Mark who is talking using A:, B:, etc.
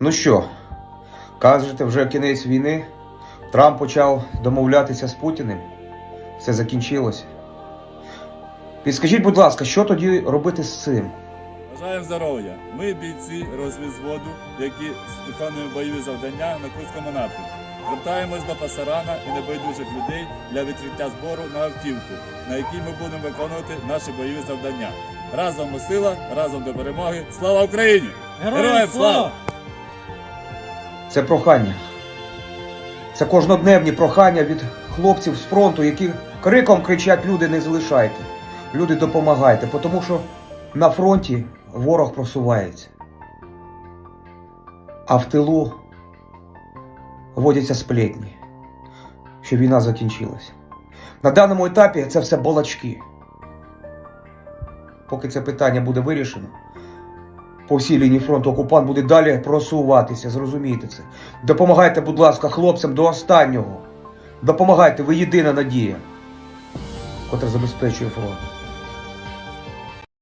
A: Ну що, кажете, вже кінець війни. Трамп почав домовлятися з Путіним. Все закінчилось. Підскажіть, будь ласка, що тоді робити з цим?
B: Бажаємо здоров'я. Ми бійці розвідзводу, які виконуємо бойові завдання на Курському напрямку. Звертаємось до пасарана і небайдужих людей для відкриття збору на автівку, на якій ми будемо виконувати наші бойові завдання. Разом ми сила, разом до перемоги. Слава Україні! Героям слава!
A: Це прохання. Це кожнодневні прохання від хлопців з фронту, які криком кричать: люди не залишайте, люди допомагайте, тому що на фронті ворог просувається. А в тилу водяться сплетні, що війна закінчилась. На даному етапі це все балачки. Поки це питання буде вирішено, по всій лінії фронту окупант буде далі просуватися, зрозумійте це. Допомагайте, будь ласка, хлопцям до останнього. Допомагайте, ви єдина надія, котра забезпечує фронт.